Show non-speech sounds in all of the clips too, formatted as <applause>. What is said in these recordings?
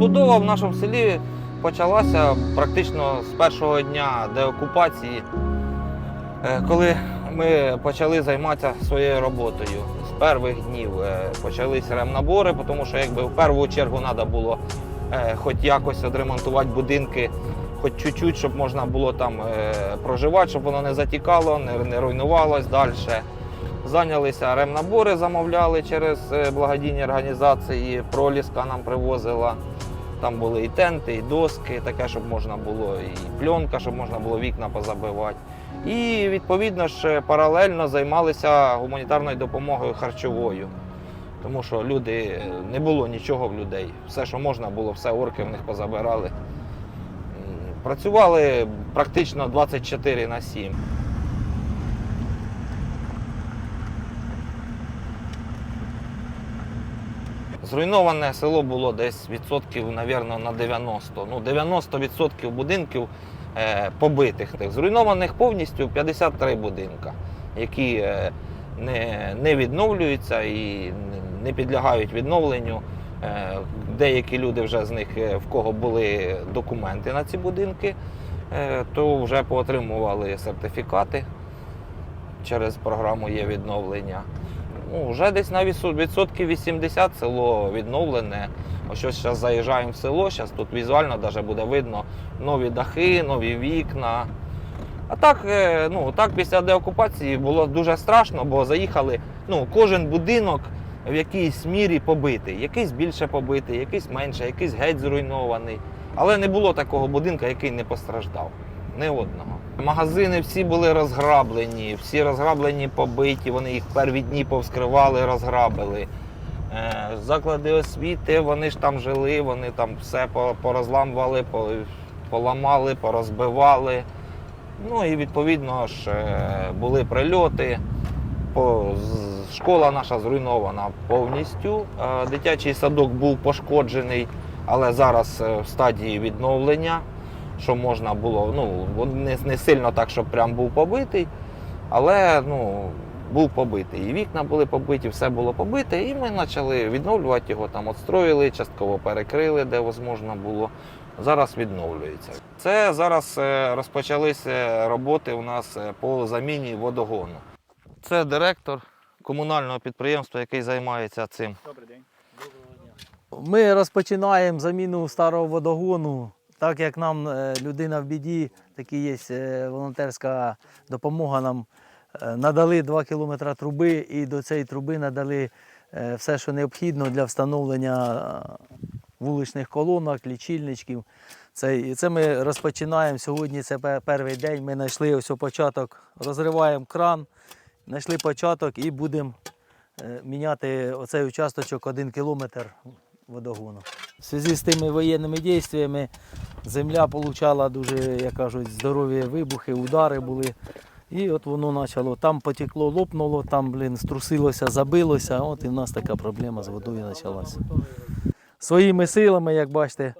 Відбудова в нашому селі почалася практично з першого дня деокупації, е, коли ми почали займатися своєю роботою. З перших днів е, почались ремнабори, тому що якби в першу чергу треба було е, хоч якось відремонтувати будинки, хоч чуть-чуть, щоб можна було там проживати, щоб воно не затікало, не руйнувалось далі. Зайнялися ремнабори, замовляли через е, благодійні організації. Проліска нам привозила. Там були і тенти, і доски, таке, щоб можна було, і пленка, щоб можна було вікна позабивати. І відповідно ж паралельно займалися гуманітарною допомогою харчовою. Тому що люди е, не було нічого в людей. Все, що можна було, все орки в них позабирали. Працювали практично 24 на 7. Зруйноване село було десь відсотків, навірно, на 90. Ну, 90% будинків е, побитих. Зруйнованих повністю 53 будинка, які е, не, не відновлюються і не підлягають відновленню. Е, деякі люди вже з них, е, в кого були документи на ці будинки, е, то вже поотримували сертифікати через програму є відновлення. Ну, вже десь на відсо- відсотків 80 село відновлене. Ось зараз заїжджаємо в село, зараз тут візуально навіть буде видно нові дахи, нові вікна. А так, е, ну, так після деокупації було дуже страшно, бо заїхали, ну, кожен будинок в якійсь мірі побитий. Якийсь більше побитий, якийсь менше, якийсь геть зруйнований. Але не було такого будинка, який не постраждав. Не одного. Магазини всі були розграблені, всі розграблені, побиті, вони їх перві дні повскривали, розграбили. Е, Заклади освіти, вони ж там жили, вони там все порозламували, поламали, порозбивали. Ну і відповідно ж е, були прильоти. Школа наша зруйнована повністю. Дитячий садок був пошкоджений, але зараз е, в стадії відновлення, що можна було, ну, не, не сильно так, щоб прям був побитий, але ну, був побитий. І вікна були побиті, все було побите, і ми почали відновлювати його, там отстроїли, частково перекрили, де можна було. Зараз відновлюється. Це зараз е, розпочалися роботи у нас е, по заміні водогону. Це директор комунального підприємства, який займається цим. Добрий день. Ми розпочинаємо заміну старого водогону. Так як нам е, людина в біді, такі є е, волонтерська допомога. Нам е, надали 2 кілометри труби і до цієї труби надали все, що необхідно для встановлення вуличних колонок, лічильничків. Це, і це ми розпочинаємо сьогодні. Це перший день. Ми знайшли ось початок, розриваємо кран, знайшли початок і будемо міняти оцей участочок один кілометр водогону. В зв'язку з тими воєнними дійствами земля отримала дуже, як кажуть, здорові вибухи, удари були. І от воно почало. Там потекло, лопнуло, там, блін, струсилося, забилося. От і в нас така проблема з водою почалася. Своїми силами, як бачите,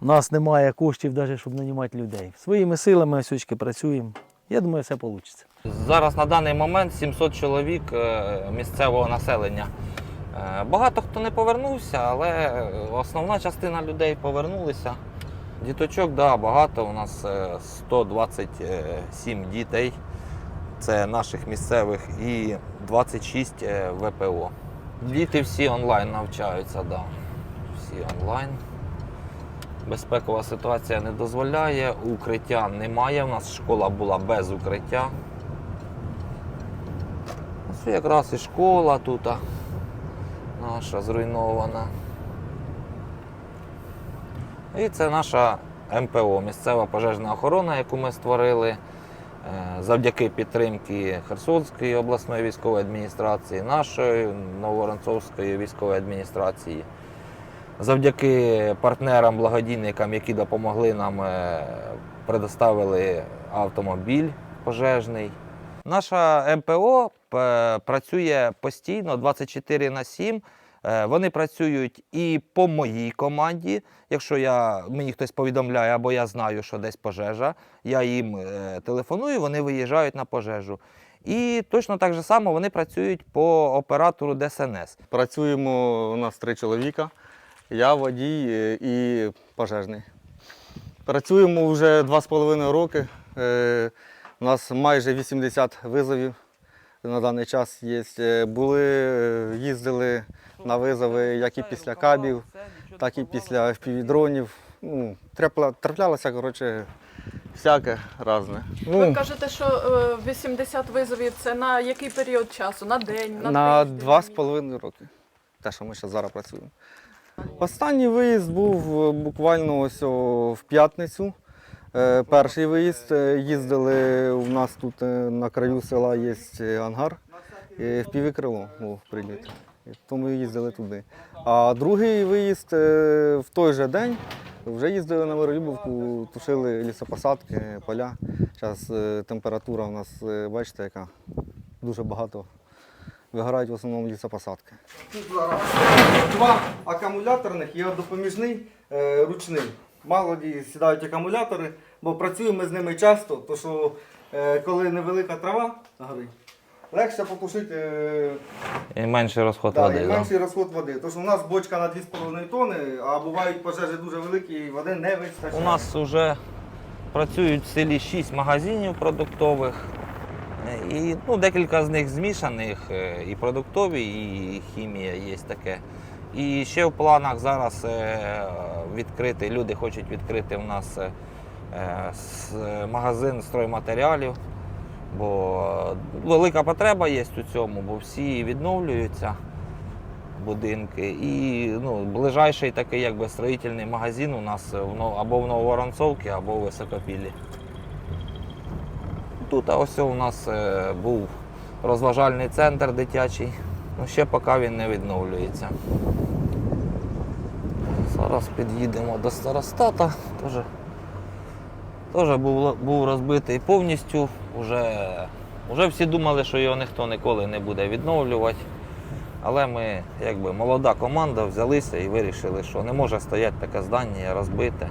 у нас немає коштів, навіть, щоб нанімати людей. Своїми силами ось працюємо. Я думаю, все вийде. Зараз на даний момент 700 чоловік е, місцевого населення. Е, Багато хто не повернувся, але е, основна частина людей повернулися. Діточок, да, багато. У нас е, 127 дітей. Це наших місцевих і 26 е, ВПО. Діти всі онлайн навчаються, да. Всі онлайн. Безпекова ситуація не дозволяє, укриття немає. У нас школа була без укриття. Ось якраз і школа тут наша зруйнована. І це наша МПО, місцева пожежна охорона, яку ми створили е, завдяки підтримки Херсонської обласної військової адміністрації, нашої Новоронцовської військової адміністрації. Завдяки партнерам, благодійникам, які допомогли нам, е, предоставили автомобіль пожежний. Наша МПО працює постійно 24 на 7. Е, Вони працюють і по моїй команді. Якщо я, мені хтось повідомляє або я знаю, що десь пожежа, я їм е, телефоную, вони виїжджають на пожежу. І точно так же само вони працюють по оператору ДСНС. Працюємо у нас три чоловіка. Я водій е, і пожежний. Працюємо вже 2,5 роки. Е, У нас майже 80 визовів на даний час є. Були, їздили на визови як і після кабів, так і після FPV-дронів. Ну, трапля- траплялося, коротше, всяке разне. Ви Ну, кажете, що е, 80 визовів це на який період часу? На день? На, на тиждень? два з половиною роки. Те, що ми ще зараз працюємо. Останній виїзд був е, буквально ось о, в п'ятницю. Е, Перший виїзд е, їздили у нас тут е, на краю села є е, ангар, е, в півікрило був приліт. То ми їздили туди. А другий виїзд е, в той же день вже їздили на Миролюбівку, тушили лісопосадки, поля. Зараз температура у нас, е, бачите, яка дуже багато вигорають в основному лісопосадки. Тут зараз два акумуляторних, є допоміжний е, ручний. Мало ді сідають акумулятори, бо працюємо з ними часто, то що е, коли невелика трава горить, легше потушити е, І менший розход да, води. і да. менший розход води. Що у нас бочка на 2,5 тонни, а бувають пожежі дуже великі, і води не вистачає. У нас вже працюють в селі 6 магазинів продуктових. І ну, декілька з них змішаних, е, і продуктові, і хімія є таке. І ще в планах зараз е, відкрити, люди хочуть відкрити у нас е, е, с- магазин стройматеріалів, бо е, велика потреба є у цьому, бо всі відновлюються будинки. І ну, ближайший такий якби строїтельний магазин у нас або в Нововоронцовці, або в Високопіллі. Тут а ось у нас е, був розважальний центр дитячий, ну ще поки він не відновлюється. Зараз під'їдемо до старостата. Теж був, був розбитий повністю. Уже, уже всі думали, що його ніхто ніколи не буде відновлювати. Але ми, якби молода команда, взялися і вирішили, що не може стояти таке здання розбите.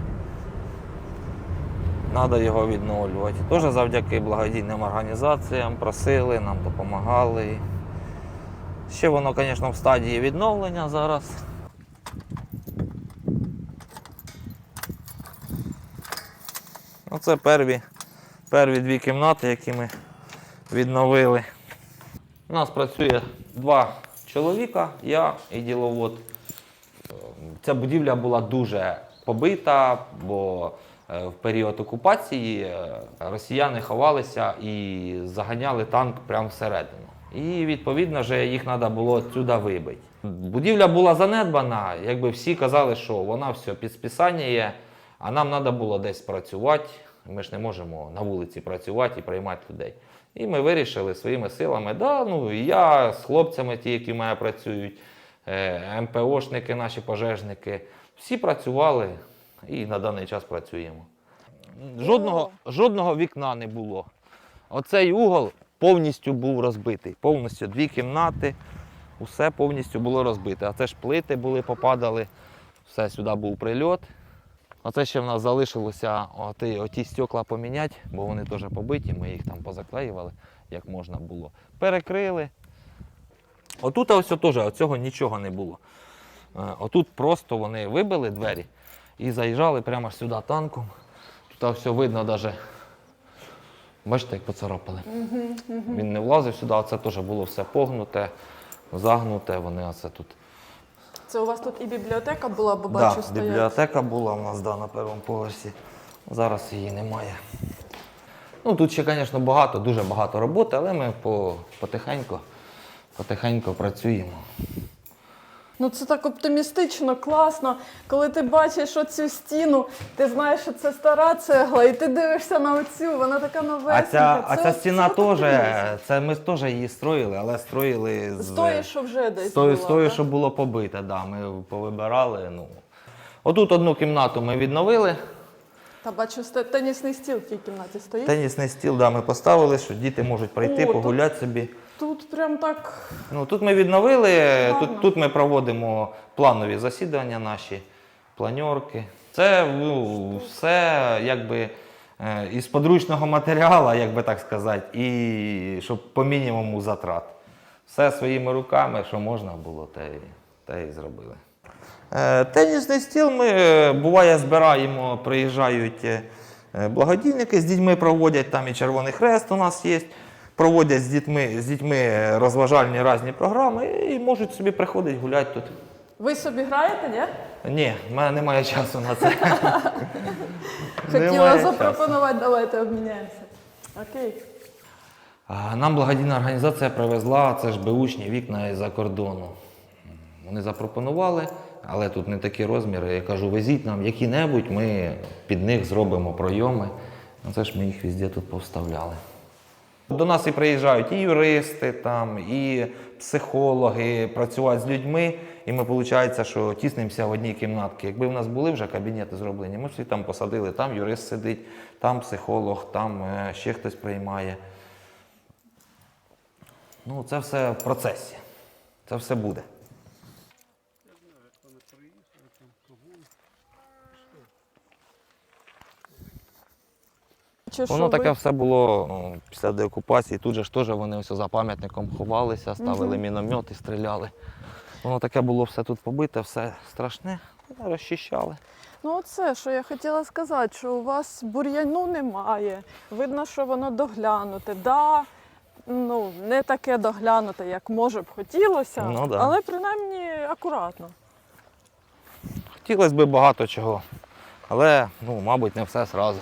Треба його відновлювати. Теж завдяки благодійним організаціям просили, нам допомагали. Ще воно, звісно, в стадії відновлення зараз. Оце перві, перві дві кімнати, які ми відновили. У нас працює два чоловіка, я і діловод. Ця будівля була дуже побита, бо е, в період окупації е, росіяни ховалися і заганяли танк прямо всередину. І відповідно же їх треба було сюди вибити. Будівля була занедбана, якби всі казали, що вона все під списання є, а нам треба було десь працювати. Ми ж не можемо на вулиці працювати і приймати людей. І ми вирішили своїми силами, да, ну я з хлопцями, ті, які в мене працюють, е, МПОшники, наші пожежники, всі працювали і на даний час працюємо. Жодного, жодного вікна не було. Оцей угол повністю був розбитий. Повністю дві кімнати, усе повністю було розбите. А це ж плити були, попадали, все сюди був прильот. Оце ще в нас залишилося оті, оті стекла поміняти, бо вони теж побиті, ми їх там позаклеювали, як можна було. Перекрили. Отут ось теж оцього нічого не було. Е, Отут просто вони вибили двері і заїжджали прямо сюди танком. Тут все видно навіть. Бачите, як поцарапали. Він не влазив сюди, а це теж було все погнуте, загнуте. Вони оце тут. Це у вас тут і бібліотека була, бо бачу, Да, стоять. бібліотека була у нас да, на першому поверсі. Зараз її немає. Ну, тут ще, звісно, багато, дуже багато роботи, але ми по, потихеньку, потихеньку працюємо. Ну це так оптимістично, класно. Коли ти бачиш оцю стіну, ти знаєш, що це стара цегла, і ти дивишся на оцю, вона така А новесенька. ця, а ця це стіна теж, це ми теж її строїли, але строїли з, З тої, що вже десь з тої, була, з тої, що було побите. Да, ми повибирали. Ну. Отут одну кімнату ми відновили. Та бачу, тенісний стіл в тій кімнаті стоїть. Тенісний стіл да, ми поставили, що діти можуть прийти, О, тут- собі. Тут прям так. Ну, тут ми відновили, тут, тут ми проводимо планові засідання наші, планьорки. Це ну, все якби е, із подручного матеріалу, як би так сказати, і щоб по мінімуму затрат. Все своїми руками, що можна було, те, те і зробили. Е, Тенісний стіл ми е, буває збираємо, приїжджають благодійники з дітьми проводять, там і Червоний Хрест у нас є. Проводять з дітьми, з дітьми розважальні різні програми і можуть собі приходити гуляти тут. Ви собі граєте, ні? Ні, в мене немає часу на це. <laughs> Хотіла запропонувати, давайте обміняємося. Окей. Нам благодійна організація привезла це ж беушні вікна із-за кордону. Вони запропонували, але тут не такі розміри. Я кажу, везіть нам які-небудь, ми під них зробимо пройоми. Ну, Це ж ми їх везде тут повставляли. До нас і приїжджають і юристи, там, і психологи, працювати з людьми. І ми, виходить, що тіснимося в одній кімнатці. Якби в нас були вже кабінети зроблені, ми всі там посадили, там юрист сидить, там психолог, там е, ще хтось приймає. Ну, це все в процесі. Це все буде. Чи Воно що таке ви? все було ну, після деокупації. Тут же ж теж вони ось за пам'ятником ховалися, ставили Мгм. міномети, стріляли. Воно таке було все тут побите, все страшне, розчищали. Ну, оце, що я хотіла сказати, що у вас бур'яну немає. Видно, що воно доглянуте. Да, ну, не таке доглянуте, як може б хотілося, Ну, да. але принаймні акуратно. Хотілося б багато чого. Але, ну, мабуть, не все зразу.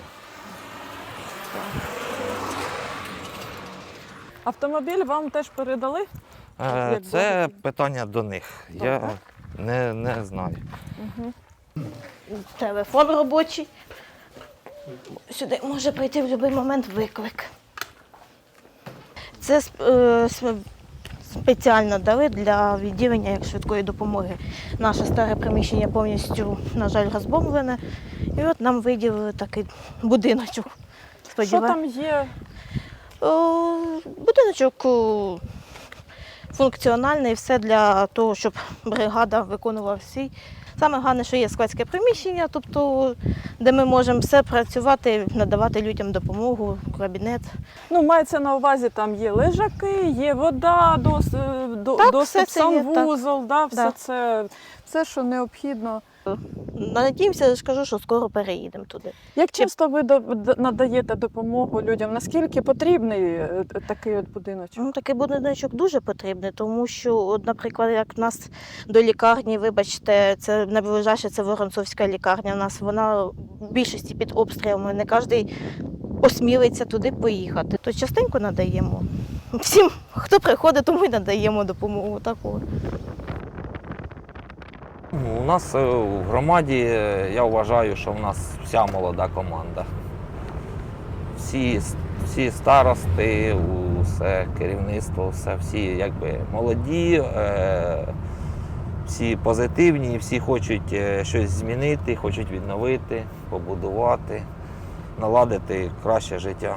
Автомобіль вам теж передали? Е, Це питання до них. Я не, не знаю. Телефон робочий. Сюди може прийти в будь-який момент виклик. Це е, спеціально дали для відділення як швидкої допомоги. Наше старе приміщення повністю, на жаль, розбомблене. І от нам виділили такий будиночок. Що там є? О, Будиночок функціональний, все для того, щоб бригада виконувала всі. Саме головне, що є складське приміщення, тобто, де ми можемо все працювати, надавати людям допомогу, кабінет. Ну, мається на увазі, там є лежаки, є вода, дос, е, Так, доступ це є, так. да, все Да. це, все, що необхідно. Надіємося, я ж кажу, що скоро переїдемо туди. Як часто ви надаєте допомогу людям? Наскільки потрібний е, такий от будиночок? Ну, такий будиночок дуже потрібний, тому що, от, наприклад, як в нас до лікарні, вибачте, це найближче це Воронцовська лікарня. У нас вона в більшості під обстрілами. Не кожен осмілиться туди поїхати. То частенько надаємо. Всім, хто приходить, тому й надаємо допомогу таку. Ну, У нас е, в громаді е, я вважаю, що в нас вся молода команда. Всі, всі старости, усе керівництво, все, всі якби молоді, е, всі позитивні, всі хочуть щось змінити, хочуть відновити, побудувати, наладити краще життя.